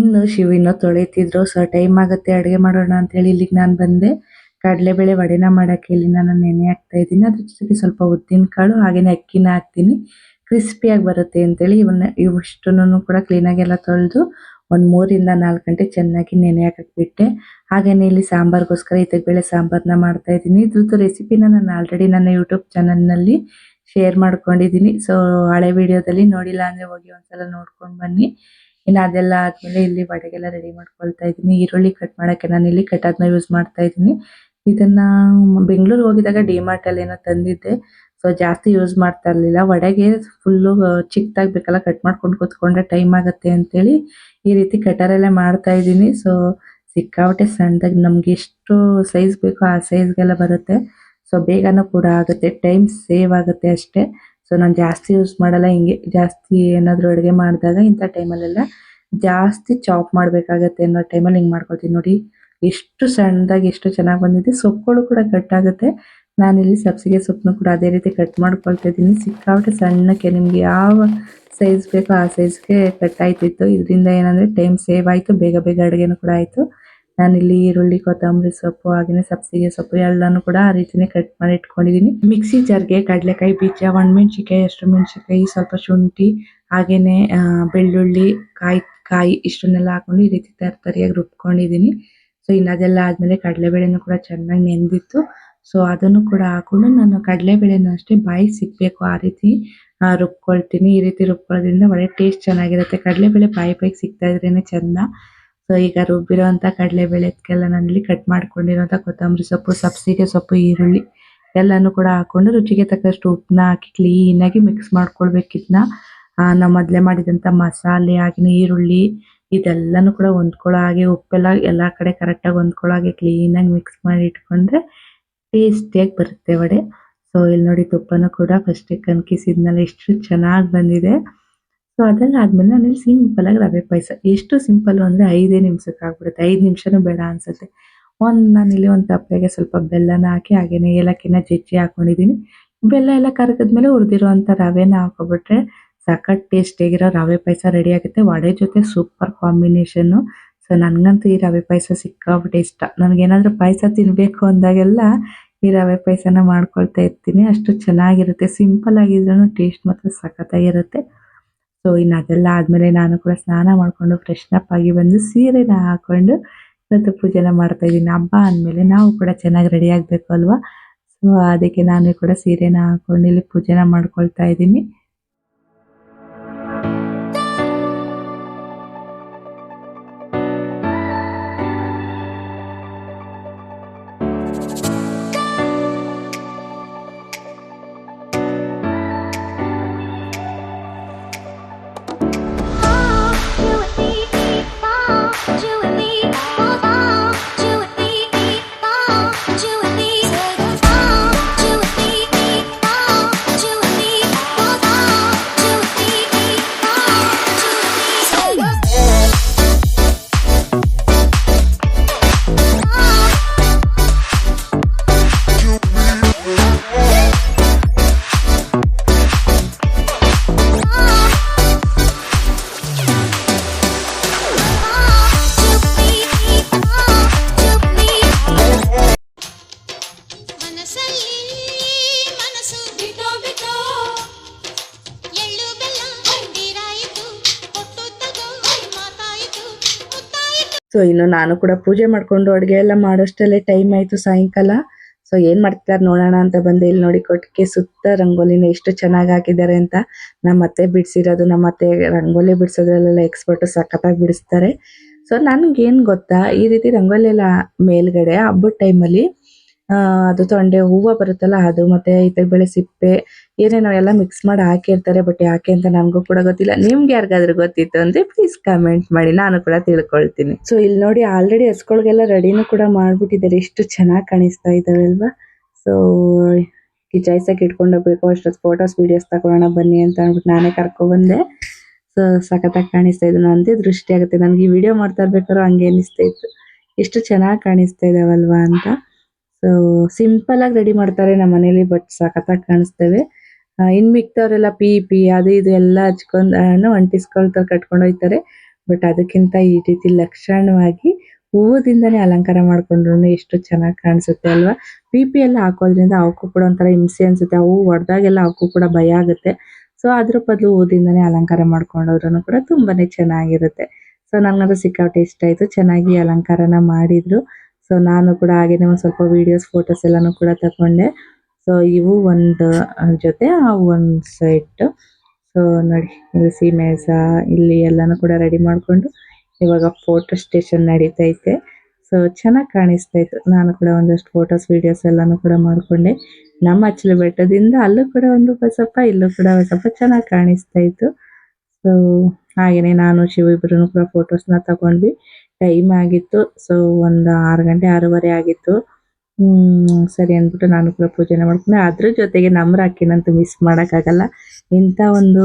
ಇನ್ನು ಶಿವ ಇನ್ನೂ ತೊಳಿತಿದ್ರು. ಸೊ ಟೈಮ್ ಆಗುತ್ತೆ, ಅಡುಗೆ ಮಾಡೋಣ ಅಂತ ಹೇಳಿ ಇಲ್ಲಿಗೆ ನಾನು ಬಂದೆ. ಕಡಲೆಬೇಳೆ ವಡೆನ ಮಾಡೋಕ್ಕೆ ಇಲ್ಲಿ ನಾನು ನೆನೆ ಹಾಕ್ತಾ ಇದ್ದೀನಿ. ಅದ್ರ ಜೊತೆಗೆ ಸ್ವಲ್ಪ ಉದ್ದಿನ ಕಾಳು ಹಾಗೇನೆ ಅಕ್ಕಿನ ಹಾಕ್ತೀನಿ. ಕ್ರಿಸ್ಪಿಯಾಗಿ ಬರುತ್ತೆ ಅಂತೇಳಿ ಇವನ್ನ ಇವಿಷ್ಟನ್ನು ಕೂಡ ಕ್ಲೀನಾಗಿ ಎಲ್ಲ ತೊಳೆದು ಒಂದು ಮೂರಿಂದ ನಾಲ್ಕು ಗಂಟೆ ಚೆನ್ನಾಗಿ ನೆನೆ ಹಾಕಕ್ಬಿಟ್ಟೆ ಹಾಗೆಯೇ ಇಲ್ಲಿ ಸಾಂಬಾರ್ಗೋಸ್ಕರ ಬೇಳೆ ಸಾಂಬಾರನ್ನ ಮಾಡ್ತಾ ಇದ್ದೀನಿ. ಇದ್ರದ್ದು ರೆಸಿಪಿನ ನಾನು ಆಲ್ರೆಡಿ ನನ್ನ ಯೂಟ್ಯೂಬ್ ಚಾನಲ್ನಲ್ಲಿ ಶೇರ್ ಮಾಡ್ಕೊಂಡಿದ್ದೀನಿ. ಸೊ ಹಳೆ ವಿಡಿಯೋದಲ್ಲಿ ನೋಡಿಲ್ಲ ಅಂದರೆ ಹೋಗಿ ಒಂದ್ಸಲ ನೋಡ್ಕೊಂಡು ಬನ್ನಿ. ಇನ್ನು ಅದೆಲ್ಲ ಆದ್ಮೇಲೆ ಇಲ್ಲಿ ವಡೆಗೆಲ್ಲ ರೆಡಿ ಮಾಡ್ಕೊಳ್ತಾ ಇದ್ದೀನಿ. ಈರುಳ್ಳಿ ಕಟ್ ಮಾಡಕ್ಕೆ ನಾನು ಇಲ್ಲಿ ಕಟಾದ್ನ ಯೂಸ್ ಮಾಡ್ತಾ ಇದ್ದೀನಿ. ಇದನ್ನ ಬೆಂಗಳೂರಿಗೆ ಹೋಗಿದಾಗ ಡಿಮಾರ್ಟ್ ಅಲ್ಲಿ ಏನೋ ತಂದಿದ್ದೆ. ಸೊ ಜಾಸ್ತಿ ಯೂಸ್ ಮಾಡ್ತಾ ಇರ್ಲಿಲ್ಲ. ವಡೆಗೆ ಫುಲ್ಲು ಚಿಕ್ಕದಾಗಿ ಬೇಕಲ್ಲ ಕಟ್ ಮಾಡ್ಕೊಂಡು ಕೂತ್ಕೊಂಡ್ರೆ ಟೈಮ್ ಆಗುತ್ತೆ ಅಂತೇಳಿ ಈ ರೀತಿ ಕಟರಲ್ಲೇ ಮಾಡ್ತಾ ಇದ್ದೀನಿ. ಸೊ ಸಿಕ್ಕಾಪಟ್ಟೆ ಸಣ್ಣದಾಗ ನಮ್ಗೆ ಎಷ್ಟು ಸೈಜ್ ಬೇಕೋ ಆ ಸೈಜ್ಗೆಲ್ಲ ಬರುತ್ತೆ. ಸೊ ಬೇಗನೂ ಕೂಡ ಆಗುತ್ತೆ. ಟೈಮ್ ಸೇವ್ ಆಗುತ್ತೆ ಅಷ್ಟೇ. ಸೊ ನಾನು ಜಾಸ್ತಿ ಯೂಸ್ ಮಾಡಲ್ಲ. ಹಿಂಗೆ ಜಾಸ್ತಿ ಏನಾದರೂ ಅಡುಗೆ ಮಾಡಿದಾಗ ಇಂಥ ಟೈಮಲ್ಲೆಲ್ಲ ಜಾಸ್ತಿ ಚಾಪ್ ಮಾಡಬೇಕಾಗತ್ತೆ ಅನ್ನೋ ಟೈಮಲ್ಲಿ ಹಿಂಗೆ ಮಾಡ್ಕೊಳ್ತೀನಿ. ನೋಡಿ, ಎಷ್ಟು ಸಣ್ಣದಾಗಿ ಎಷ್ಟು ಚೆನ್ನಾಗಿ ಬಂದಿದೆ. ಸೊಪ್ಪುಗಳು ಕೂಡ ಕಟ್ ಆಗುತ್ತೆ. ನಾನಿಲ್ಲಿ ಸಬ್ಸಿಗೆ ಸೊಪ್ಪನ್ನು ಕೂಡ ಅದೇ ರೀತಿ ಕಟ್ ಮಾಡ್ಕೊಳ್ತಾ ಇದ್ದೀನಿ. ಸಿಕ್ಕಾಪಟ್ಟೆ ಸಣ್ಣಕ್ಕೆ ನಿಮಗೆ ಯಾವ ಸೈಜ್ ಬೇಕೋ ಆ ಸೈಜ್ಗೆ ಕಟ್ ಆಯ್ತಿತ್ತು. ಇದರಿಂದ ಏನಂದರೆ ಟೈಮ್ ಸೇವ್ ಆಯಿತು. ಬೇಗ ಬೇಗ ಅಡುಗೆನೂ ಕೂಡ ಆಯಿತು. ನಾನಿಲ್ಲಿ ಈರುಳ್ಳಿ, ಕೊತ್ತಂಬರಿ ಸೊಪ್ಪು ಹಾಗೆ ಸಬ್ಸಿಗೆ ಸೊಪ್ಪು ಎಲ್ಲಾನು ಕೂಡ ಆ ರೀತಿನೇ ಕಟ್ ಮಾಡಿ ಇಟ್ಕೊಂಡಿದ್ದೀನಿ. ಮಿಕ್ಸಿ ಜಾರ್ಗೆ ಕಡಲೆಕಾಯಿ ಬೀಜ ಒಣಮೆಣ್ಸಿಕಾಯಿ ಹಸಿರು ಮೆಣಸಿಕಾಯಿ ಸ್ವಲ್ಪ ಶುಂಠಿ, ಹಾಗೇನೆ ಬೆಳ್ಳುಳ್ಳಿ, ಕಾಯಿ ಕಾಯಿ ಇಷ್ಟನ್ನೆಲ್ಲ ಹಾಕೊಂಡು ಈ ರೀತಿ ತರತರಿಯಾಗಿ ರುಬ್ಕೊಂಡಿದೀನಿ ಸೊ ಇನ್ನದೆಲ್ಲ ಆದಮೇಲೆ ಕಡಲೆಬೇಳೆನೂ ಕೂಡ ಚೆನ್ನಾಗಿ ನೆಂದಿತ್ತು. ಸೊ ಅದನ್ನು ಕೂಡ ಹಾಕೊಂಡು ನಾನು ಕಡಲೆಬೇಳೆನೂ ಅಷ್ಟೇ ಬಾಯಿ ಸಿಗಬೇಕು ಆ ರೀತಿ ರುಬ್ಕೊಳ್ತೀನಿ. ಈ ರೀತಿ ರುಬ್ಕೊಳ್ಳೋದ್ರಿಂದ ಒಳ್ಳೆ ಟೇಸ್ಟ್ ಚೆನ್ನಾಗಿರುತ್ತೆ. ಕಡಲೆಬೇಳೆ ಬಾಯಿ ಬಾಯಿಗೆ ಸಿಗ್ತಾ ಇದ್ರೇನೆ ಚಂದ. ಸೊ ಈಗ ರುಬ್ಬಿರೋಂಥ ಕಡಲೆಬೇಳೆದಕ್ಕೆಲ್ಲ ನಾನಿಲ್ಲಿ ಕಟ್ ಮಾಡ್ಕೊಂಡಿರೋಂತ ಕೊತ್ತಂಬರಿ ಸೊಪ್ಪು, ಸಬ್ಸಿಗೆ ಸೊಪ್ಪು, ಈರುಳ್ಳಿ ಎಲ್ಲಾನು ಕೂಡ ಹಾಕೊಂಡು ರುಚಿಗೆ ತಕ್ಕಷ್ಟು ಉಪ್ಪನ್ನ ಹಾಕಿ ಕ್ಲೀನ್ ಆಗಿ ಮಿಕ್ಸ್ ಮಾಡ್ಕೊಳ್ಬೇಕು ಇದನ್ನ ನಾವು ಮೊದಲೇ ಮಾಡಿದಂಥ ಮಸಾಲೆ ಆಗಿನ ಈರುಳ್ಳಿ ಇದೆಲ್ಲನೂ ಕೂಡ ಹೊಂದ್ಕೊಳ್ಳೋ ಹಾಗೆ ಉಪ್ಪೆಲ್ಲ ಎಲ್ಲ ಕಡೆ ಕರೆಕ್ಟಾಗಿ ಹೊಂದ್ಕೊಳ್ಳೋ ಹಾಗೆ ಕ್ಲೀನಾಗಿ ಮಿಕ್ಸ್ ಮಾಡಿ ಇಟ್ಕೊಂಡ್ರೆ ಟೇಸ್ಟಿಯಾಗಿ ಬರುತ್ತೆ ವಡೆ. ಸೊ ಇಲ್ಲಿ ನೋಡಿ ತುಪ್ಪನೂ ಕೂಡ ಫಸ್ಟಿಗೆ ಕನ್ಕಿಸಿದ್ನಲ್ಲ ಎಷ್ಟು ಚೆನ್ನಾಗಿ ಬಂದಿದೆ. ಸೊ ಅದೆಲ್ಲ ಆದಮೇಲೆ ನಾನಿಲ್ಲಿ ಆಗಿ ರವೆ ಪಾಯಸ. ಎಷ್ಟು ಸಿಂಪಲ್ ಅಂದರೆ ಐದೇ ನಿಮಿಷಕ್ಕೆ ಆಗ್ಬಿಡುತ್ತೆ. ಐದು ನಿಮಿಷನೂ ಬೇಡ ಅನ್ಸುತ್ತೆ. ಒಂದು ನಾನಿಲ್ಲಿ ಒಂದು ತಪ್ಪೆಗೆ ಸ್ವಲ್ಪ ಬೆಲ್ಲನ ಹಾಕಿ ಹಾಗೆಯೇ ಏಲಕ್ಕಿನ ಜಜ್ಜಿ ಹಾಕೊಂಡಿದ್ದೀನಿ. ಬೆಲ್ಲ ಎಲ್ಲ ಕರಗಿದ್ಮೇಲೆ ಹುರಿದಿರೋಂಥ ರವೆನ ಹಾಕೊಬಿಟ್ರೆ ಸಖತ್ ಟೇಸ್ಟಿಯಾಗಿರೋ ರವೆ ಪಾಯಸ ರೆಡಿ ಆಗುತ್ತೆ. ವಡೆ ಜೊತೆ ಸೂಪರ್ ಕಾಂಬಿನೇಷನ್ನು ಸೊ ನನಗಂತೂ ಈ ರವೆ ಪಾಯಸ ಸಿಕ್ಕಾಬಿಟ್ಟೆ ಇಷ್ಟ. ನನಗೇನಾದರೂ ಪಾಯಸ ತಿನ್ನಬೇಕು ಅಂದಾಗೆಲ್ಲ ಈ ರವೆ ಪಾಯಸನ ಮಾಡ್ಕೊಳ್ತಾ ಇರ್ತೀನಿ. ಅಷ್ಟು ಚೆನ್ನಾಗಿರುತ್ತೆ. ಸಿಂಪಲ್ ಆಗಿದ್ರೂ ಟೇಸ್ಟ್ ಮಾತ್ರ ಸಖತ್ತಾಗಿರುತ್ತೆ. ಸೊ ಇನ್ನು ಅದೆಲ್ಲ ಆದಮೇಲೆ ನಾನು ಕೂಡ ಸ್ನಾನ ಮಾಡಿಕೊಂಡು ಫ್ರೆಶ್ನಪ್ ಆಗಿ ಬಂದು ಸೀರೆನ ಹಾಕೊಂಡು ಇವತ್ತು ಪೂಜೆನ ಮಾಡ್ತಾ ಇದ್ದೀನಿ. ಹಬ್ಬ ಅಂದಮೇಲೆ ನಾವು ಕೂಡ ಚೆನ್ನಾಗಿ ರೆಡಿ ಆಗಬೇಕು ಅಲ್ವಾ? ಸೊ ಅದಕ್ಕೆ ನಾನು ಕೂಡ ಸೀರೆನ ಹಾಕೊಂಡು ಇಲ್ಲಿ ಪೂಜೆನ ಮಾಡ್ಕೊಳ್ತಾ ಇದ್ದೀನಿ. ಸೊ ಇನ್ನು ನಾನು ಕೂಡ ಪೂಜೆ ಮಾಡ್ಕೊಂಡು ಅಡುಗೆ ಎಲ್ಲ ಮಾಡೋಷ್ಟಲ್ಲೇ ಟೈಮ್ ಆಯಿತು ಸಾಯಂಕಾಲ. ಸೊ ಏನು ಮಾಡ್ತಿದ್ದಾರೆ ನೋಡೋಣ ಅಂತ ಬಂದೆ. ಇಲ್ಲಿ ನೋಡಿ ಕೊಟ್ಟಿಗೆ ಸುತ್ತ ರಂಗೋಲಿನ ಎಷ್ಟು ಚೆನ್ನಾಗಿ ಹಾಕಿದ್ದಾರೆ ಅಂತ. ನಮ್ಮ ಅತ್ತೆ ಬಿಡಿಸಿರೋದು ನಮ್ಮ ಅತ್ತೆ ರಂಗೋಲಿ ಬಿಡಿಸೋದ್ರಲ್ಲೆಲ್ಲ ಎಕ್ಸ್ಪರ್ಟ್ ಸಖತ್ತಾಗಿ ಬಿಡಿಸ್ತಾರೆ. ಸೊ ನನಗೇನು ಗೊತ್ತಾ, ಈ ರೀತಿ ರಂಗೋಲಿ ಎಲ್ಲ ಮೇಲ್ಗಡೆ ಹಬ್ಬದ ಟೈಮಲ್ಲಿ ಅದು ತೊಂಡೆ ಹೂವ ಬರುತ್ತಲ್ಲ ಅದು ಮತ್ತೆ ಬೆಳೆ ಸಿಪ್ಪೆ, ಏನೇನೋ ಎಲ್ಲ ಮಿಕ್ಸ್ ಮಾಡಿ ಹಾಕಿರ್ತಾರೆ ಬಟ್ ಯಾಕೆ ಅಂತ ನನಗೂ ಕೂಡ ಗೊತ್ತಿಲ್ಲ. ನಿಮ್ಗೆ ಯಾರಿಗಾದ್ರೂ ಗೊತ್ತಿತ್ತು ಅಂದ್ರೆ ಪ್ಲೀಸ್ ಕಮೆಂಟ್ ಮಾಡಿ, ನಾನು ಕೂಡ ತಿಳ್ಕೊಳ್ತೀನಿ. ಸೊ ಇಲ್ಲಿ ನೋಡಿ ಆಲ್ರೆಡಿ ಹಸ್ಗಳಿಗೆಲ್ಲ ರೆಡಿನೂ ಕೂಡ ಮಾಡ್ಬಿಟ್ಟಿದ್ದಾರೆ. ಎಷ್ಟು ಚೆನ್ನಾಗಿ ಕಾಣಿಸ್ತಾ ಇದಾವೆ ಅಲ್ವಾ? ಸೊ ಕಿಚಾಯ್ಸಕ್ಕೆ ಇಟ್ಕೊಂಡು ಹೋಗ್ಬೇಕು. ಅಷ್ಟೊತ್ತು ಫೋಟೋಸ್ ವಿಡಿಯೋಸ್ ತಗೊಳ್ಳೋಣ, ಬನ್ನಿ ಅಂತ ಅಂದ್ಬಿಟ್ಟು ನಾನೇ ಕರ್ಕೊಬಂದೆ ಸೊ ಸಖತ್ತಾಗಿ ಕಾಣಿಸ್ತಾ ಇದ್ದು ನಂದೇ ದೃಷ್ಟಿ ಆಗುತ್ತೆ. ನನಗೆ ವಿಡಿಯೋ ಮಾಡ್ತಾ ಇರ್ಬೇಕಾದ್ರೂ ಹಂಗೆ ಅನಿಸ್ತಾ ಇತ್ತು. ಎಷ್ಟು ಚೆನ್ನಾಗಿ ಕಾಣಿಸ್ತಾ ಇದಾವಲ್ವಾ ಅಂತ. ಸೊ ಸಿಂಪಲ್ ಆಗಿ ರೆಡಿ ಮಾಡ್ತಾರೆ ನಮ್ಮ ಮನೇಲಿ ಬಟ್ ಸಖತ್ತಾಗಿ ಕಾಣಿಸ್ತವೆ. ಇನ್ ಮಿಕ್ತವ್ರೆಲ್ಲ ಪಿ ಪಿ, ಅದು ಇದು ಎಲ್ಲ ಹಚ್ಕೊಂಡು ಅಂಟಿಸ್ಕೊಳ್ತಾ ಕಟ್ಕೊಂಡು ಹೋಗ್ತಾರೆ. ಬಟ್ ಅದಕ್ಕಿಂತ ಈ ರೀತಿ ಲಕ್ಷಣವಾಗಿ ಹೂವದಿಂದನೇ ಅಲಂಕಾರ ಮಾಡ್ಕೊಂಡ್ರು ಎಷ್ಟು ಚೆನ್ನಾಗಿ ಕಾಣಿಸುತ್ತೆ ಅಲ್ವಾ? ಪಿ ಪಿ ಎಲ್ಲ ಹಾಕೋದ್ರಿಂದ ಅವಕ್ಕೂ ಕೂಡ ಒಂಥರ ಹಿಂಸೆ ಅನ್ಸುತ್ತೆ. ಅವು ಹೊಡೆದಾಗೆಲ್ಲ ಅವಕ್ಕೂ ಕೂಡ ಭಯ ಆಗುತ್ತೆ. ಸೊ ಅದ್ರ ಬದಲು ಹೂವದಿಂದನೇ ಅಲಂಕಾರ ಮಾಡ್ಕೊಂಡೋದ್ರೂ ಕೂಡ ತುಂಬಾನೇ ಚೆನ್ನಾಗಿರುತ್ತೆ. ಸೊ ನನಗದು ಸಿಕ್ಕಾಪಟ್ಟೆ ಇಷ್ಟ ಆಯಿತು. ಚೆನ್ನಾಗಿ ಅಲಂಕಾರನ ಮಾಡಿದ್ರು. ಸೊ ನಾನು ಕೂಡ ಹಾಗೇನೆ ಒಂದು ಸ್ವಲ್ಪ ವಿಡಿಯೋಸ್ ಫೋಟೋಸ್ ಎಲ್ಲಾನು ಕೂಡ ತಕೊಂಡೆ. ಸೊ ಇವು ಒಂದು ಜೊತೆ ಆ ಒಂದು ಸೆಟ್ ಸೊ ನೋಡಿ, ಇಲ್ಲಿ ಸೀಮೆಸ ಇಲ್ಲಿ ಎಲ್ಲಾನು ಕೂಡ ರೆಡಿ ಮಾಡಿಕೊಂಡು ಇವಾಗ ಫೋಟೋ ಸ್ಟೇಷನ್ ನಡೀತೈತೆ. ಸೊ ಚೆನ್ನಾಗಿ ಕಾಣಿಸ್ತಾ ಇತ್ತು ನಾನು ಕೂಡ ಒಂದಷ್ಟು ಫೋಟೋಸ್ ವಿಡಿಯೋಸ್ ಎಲ್ಲಾನು ಕೂಡ ಮಾಡ್ಕೊಂಡೆ. ನಮ್ಮ ಅಚ್ಚಲು ಬೆಟ್ಟದಿಂದ ಅಲ್ಲೂ ಕೂಡ ಒಂದು ಬಸಪ್ಪ, ಇಲ್ಲೂ ಕೂಡ ಬಸಪ್ಪ ಚೆನ್ನಾಗಿ ಕಾಣಿಸ್ತಾ ಇತ್ತು ಸೊ ಹಾಗೇನೆ ನಾನು, ಶಿವ ಇಬ್ಬರೂ ಕೂಡ ಫೋಟೋಸ್ನ ತಗೊಂಡ್ವಿ. ಟೈಮ್ ಆಗಿತ್ತು. ಸೊ ಒಂದು ಆರು ಗಂಟೆ ಆರೂವರೆ ಆಗಿತ್ತು. ಹ್ಮ್, ಸರಿ ಅಂದ್ಬಿಟ್ಟು ನಾನು ಕೂಡ ಪೂಜೆನ ಮಾಡ್ಕೊಂಡೆ. ಅದ್ರ ಜೊತೆಗೆ ನಮ್ ರಾಖಿ ನಂತೂ ಮಿಸ್ ಮಾಡೋಕ್ಕಾಗಲ್ಲ. ಇಂಥ ಒಂದು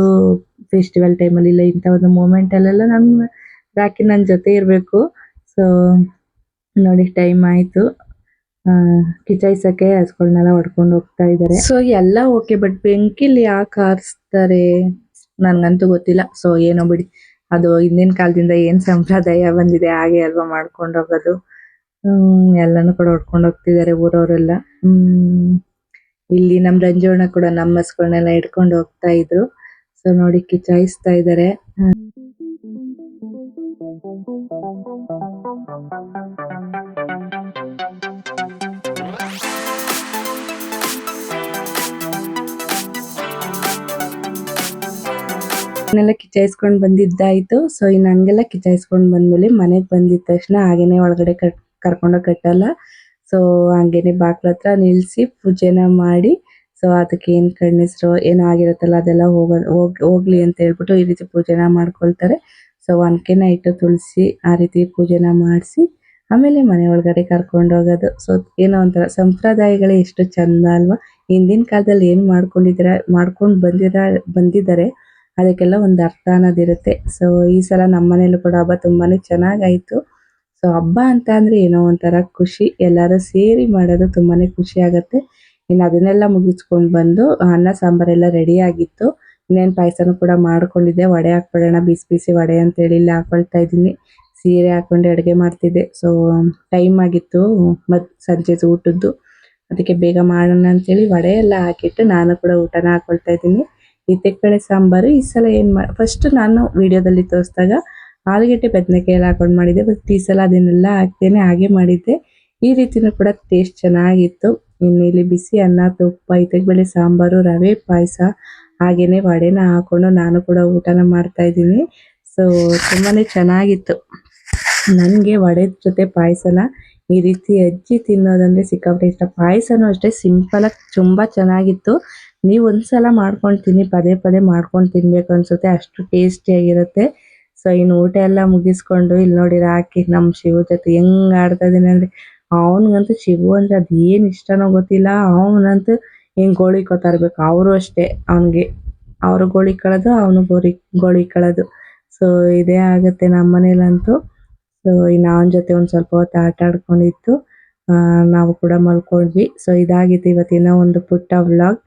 ಫೆಸ್ಟಿವಲ್ ಟೈಮಲ್ಲಿ ಇಲ್ಲ, ಇಂಥ ಒಂದು ಮೂಮೆಂಟಲ್ಲೆಲ್ಲ ನಮ್ಮ ರಾಖಿ ನನ್ನ ಜೊತೆ ಇರಬೇಕು. ಸೊ ನೋಡಿ ಟೈಮ್ ಆಯಿತು. ಕಿಚಾಯಿಸಕ್ಕೆ ಹಸ್ಗಳನ್ನೆಲ್ಲ ಹೊಡ್ಕೊಂಡು ಹೋಗ್ತಾ ಇದ್ದಾರೆ. ಸೊ ಎಲ್ಲ ಓಕೆ ಬಟ್ ಬೆಂಕಿಲಿ ಯಾಕೆ ಆರಿಸ್ತಾರೆ ನನ್ಗಂತೂ ಗೊತ್ತಿಲ್ಲ. ಸೊ ಏನೋ ಬಿಡಿ. ಅದು ಹಿಂದಿನ ಕಾಲದಿಂದ ಏನ್ ಸಂಪ್ರದಾಯ ಬಂದಿದೆ ಹಾಗೆ ಅಲ್ವಾ ಮಾಡ್ಕೊಂಡು ಹೋಗೋದು. ಹ್ಮ್, ಎಲ್ಲಾನು ಕೂಡ ಹೊಡ್ಕೊಂಡು ಹೋಗ್ತಿದ್ದಾರೆ ಊರವರೆಲ್ಲ. ಹ್ಮ್, ಇಲ್ಲಿ ನಮ್ ರಂಜೋಣ ಕೂಡ ನಮ್ಮ ಹಸ್ಗಳನ್ನೆಲ್ಲ ಹಿಡ್ಕೊಂಡು ಹೋಗ್ತಾ ಇದ್ರು. ಸೊ ನೋಡಿ ಕಿಚಾಯಿಸ್ತಾ ಇದ್ದಾರೆ. ನೆಲ್ಲ ಕಿಚಾಯಿಸ್ಕೊಂಡು ಬಂದಿದ್ದಾಯ್ತು. ಸೊ ಇನ್ನು ಹಂಗೆಲ್ಲ ಕಿಚಾಯಿಸ್ಕೊಂಡು ಬಂದ್ಮೇಲೆ ಮನೆಗೆ ಬಂದಿದ ತಕ್ಷಣ ಹಾಗೇನೆ ಒಳಗಡೆ ಕಟ್ ಕರ್ಕೊಂಡು ಕಟ್ಟಲ್ಲ. ಸೊ ಹಂಗೇನೆ ಬಾಗ್ಲ ಹತ್ರ ನಿಲ್ಸಿ ಪೂಜೆನ ಮಾಡಿ ಸೊ ಅದಕ್ಕೆ ಏನ್ ಕಣ್ಣಿಸ್ರು, ಏನೋ ಆಗಿರುತ್ತಲ್ಲ ಅದೆಲ್ಲ ಹೋಗ, ಹೋಗ್, ಹೋಗ್ಲಿ ಅಂತ ಹೇಳ್ಬಿಟ್ಟು ಈ ರೀತಿ ಪೂಜೆನ ಮಾಡ್ಕೊಳ್ತಾರೆ. ಸೊ ಒನ್ಕೆನ ಇಟ್ಟು ತುಳಸಿ ಆ ರೀತಿ ಪೂಜೆನ ಮಾಡಿಸಿ, ಆಮೇಲೆ ಮನೆ ಒಳಗಡೆ ಕರ್ಕೊಂಡು ಹೋಗೋದು. ಸೊ ಏನೋ ಒಂಥರ ಸಂಪ್ರದಾಯಗಳೇ ಎಷ್ಟು ಚಂದ ಅಲ್ವಾ. ಹಿಂದಿನ ಕಾಲದಲ್ಲಿ ಏನ್ ಮಾಡ್ಕೊಂಡಿದ್ರ, ಮಾಡ್ಕೊಂಡು ಬಂದಿರ, ಬಂದಿದ್ದಾರೆ ಅದಕ್ಕೆಲ್ಲ ಒಂದು ಅರ್ಥ ಅನ್ನೋದಿರುತ್ತೆ ಸೊ ಈ ಸಲ ನಮ್ಮ ಮನೇಲೂ ಕೂಡ ಹಬ್ಬ ತುಂಬಾ ಚೆನ್ನಾಗಾಯ್ತು. ಸೊ ಹಬ್ಬ ಅಂತ ಅಂದರೆ ಏನೋ ಒಂಥರ ಖುಷಿ. ಎಲ್ಲರೂ ಸೇರಿ ಮಾಡೋದು ತುಂಬಾನೇ ಖುಷಿ ಆಗುತ್ತೆ. ಇನ್ನು ಅದನ್ನೆಲ್ಲ ಮುಗಿಸ್ಕೊಂಡು ಬಂದು ಅನ್ನ ಸಾಂಬಾರೆಲ್ಲ ರೆಡಿ ಆಗಿತ್ತು. ಇನ್ನೇನು ಪಾಯಸನೂ ಕೂಡ ಮಾಡ್ಕೊಂಡಿದ್ದೆ. ವಡೆ ಹಾಕ್ಬಿಡೋಣ, ಬಿಸಿ ಬಿಸಿ ವಡೆ ಅಂತೇಳಿ ಇಲ್ಲಿ ಹಾಕೊಳ್ತಾ ಇದ್ದೀನಿ. ಸೀರೆ ಹಾಕ್ಕೊಂಡು ಅಡುಗೆ ಮಾಡ್ತಿದ್ದೆ. ಸೊ ಟೈಮ್ ಆಗಿತ್ತು ಮತ್ತು ಸಂಜೆ ಊಟದ್ದು. ಅದಕ್ಕೆ ಬೇಗ ಮಾಡೋಣ ಅಂತೇಳಿ ವಡೆ ಎಲ್ಲ ಹಾಕಿಟ್ಟು ನಾನು ಕೂಡ ಊಟನ ಹಾಕ್ಕೊಳ್ತಾ ಇದ್ದೀನಿ. ಕಡೆ ಸಾಂಬಾರು ಈ ಸಲ ಏನು ಮಾ ಫಸ್ಟ್ ನಾನು ವಿಡಿಯೋದಲ್ಲಿ ತೋರಿಸಿದಾಗ ಆಲೂಗೆಡ್ಡೆ ಬದನೆಕಾಯಿ ಎಲ್ಲ ಹಾಕೊಂಡು ಮಾಡಿದ್ದೆ ಬಟ್ ಈ ಸಲ ಅದನ್ನೆಲ್ಲ ಹಾಕ್ತೇನೆ ಹಾಗೆ ಮಾಡಿದ್ದೆ. ಈ ರೀತಿಯೂ ಕೂಡ ಟೇಸ್ಟ್ ಚೆನ್ನಾಗಿತ್ತು. ಇನ್ನು ಇಲ್ಲಿ ಬಿಸಿ ಅನ್ನ, ತುಪ್ಪ ಬೇಳೆ ಸಾಂಬಾರು, ರವೆ, ಪಾಯಸ ಹಾಗೆಯೇ ವಡೆನ ಹಾಕೊಂಡು ನಾನು ಕೂಡ ಊಟನ ಮಾಡ್ತಾ ಇದ್ದೀನಿ. ಸೊ ತುಂಬಾ ಚೆನ್ನಾಗಿತ್ತು. ನನಗೆ ವಡೆ ಜೊತೆ ಪಾಯಸನ ಈ ರೀತಿ ಅಜ್ಜಿ ತಿನ್ನೋದಂದ್ರೆ ಸಿಕ್ಕಾಪಟ್ಟೆ ಇಷ್ಟ. ಪಾಯಸನೂ ಅಷ್ಟೇ ಸಿಂಪಲಾಗಿ ತುಂಬಾ ಚೆನ್ನಾಗಿತ್ತು. ನೀವು ಒಂದ್ಸಲ ಮಾಡ್ಕೊಂಡು ತಿನ್ನಿ ಪದೇ ಪದೇ ಮಾಡ್ಕೊಂಡು ತಿನ್ಬೇಕು ಅನ್ಸುತ್ತೆ ಅಷ್ಟು ಟೇಸ್ಟಿ ಆಗಿರುತ್ತೆ. ಸೊ ಇನ್ನು ಊಟ ಎಲ್ಲ ಮುಗಿಸ್ಕೊಂಡು ಇಲ್ಲಿ ನೋಡಿ ರಾಕಿ ನಮ್ಮ ಶಿವ ಜೊತೆ ಹೆಂಗ್ ಆಡ್ತಾ ಇದ್ದೀನಿ ಅಂದ್ರೆ, ಅವನಿಗಂತೂ ಶಿವು ಅಂದ್ರೆ ಅದೇನ್ ಇಷ್ಟನೋ ಗೊತ್ತಿಲ್ಲ. ಅವನಂತೂ ಹಿಂಗ್ ಗೋಳಿ ಇರ್ಬೇಕು. ಅವರು ಅಷ್ಟೇ, ಅವನಿಗೆ ಅವರು ಗೋಳಿ ಕಳೋದು, ಅವನು ಗೋರಿ, ಗೋಳಿ ಕಳೋದು. ಸೊ ಇದೇ ಆಗುತ್ತೆ ನಮ್ಮ ಮನೇಲಂತೂ. ಸೊ ಇನ್ನು ಅವನ ಜೊತೆ ಒಂದು ಸ್ವಲ್ಪ ಹೊತ್ತು ಆಟ ಆಡ್ಕೊಂಡಿತ್ತು. ನಾವು ಕೂಡ ಮಲ್ಕೊಂಡ್ವಿ. ಸೊ ಇದಾಗಿತ್ತು ಇವತ್ತಿನ ಒಂದು ಪುಟ್ಟ ವ್ಲಾಗ್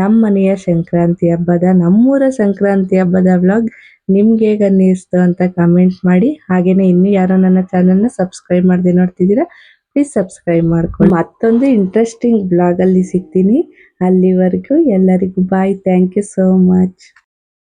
ನಮ್ಮ ಮನೆಯ ಸಂಕ್ರಾಂತಿ ಹಬ್ಬದ, ನಮ್ಮೂರ ಸಂಕ್ರಾಂತಿ ಹಬ್ಬದ ವ್ಲಾಗ್ ನಿಮ್ಗೆ ಹೇಗೆ ಅನ್ನಿಸ್ತು ಅಂತ ಕಮೆಂಟ್ ಮಾಡಿ. ಹಾಗೇನೆ ಇನ್ನು ಯಾರೋ ನನ್ನ ಚಾನಲ್ನ ಸಬ್ಸ್ಕ್ರೈಬ್ ಮಾಡದೆ ನೋಡ್ತಿದ್ದೀರಾ ಪ್ಲೀಸ್ ಸಬ್ಸ್ಕ್ರೈಬ್ ಮಾಡ್ಕೊಂಡು ಮತ್ತೊಂದು ಇಂಟ್ರೆಸ್ಟಿಂಗ್ ಬ್ಲಾಗ್ ಅಲ್ಲಿ ಸಿಗ್ತೀನಿ. ಅಲ್ಲಿವರೆಗೂ ಎಲ್ಲರಿಗೂ bye thank you so much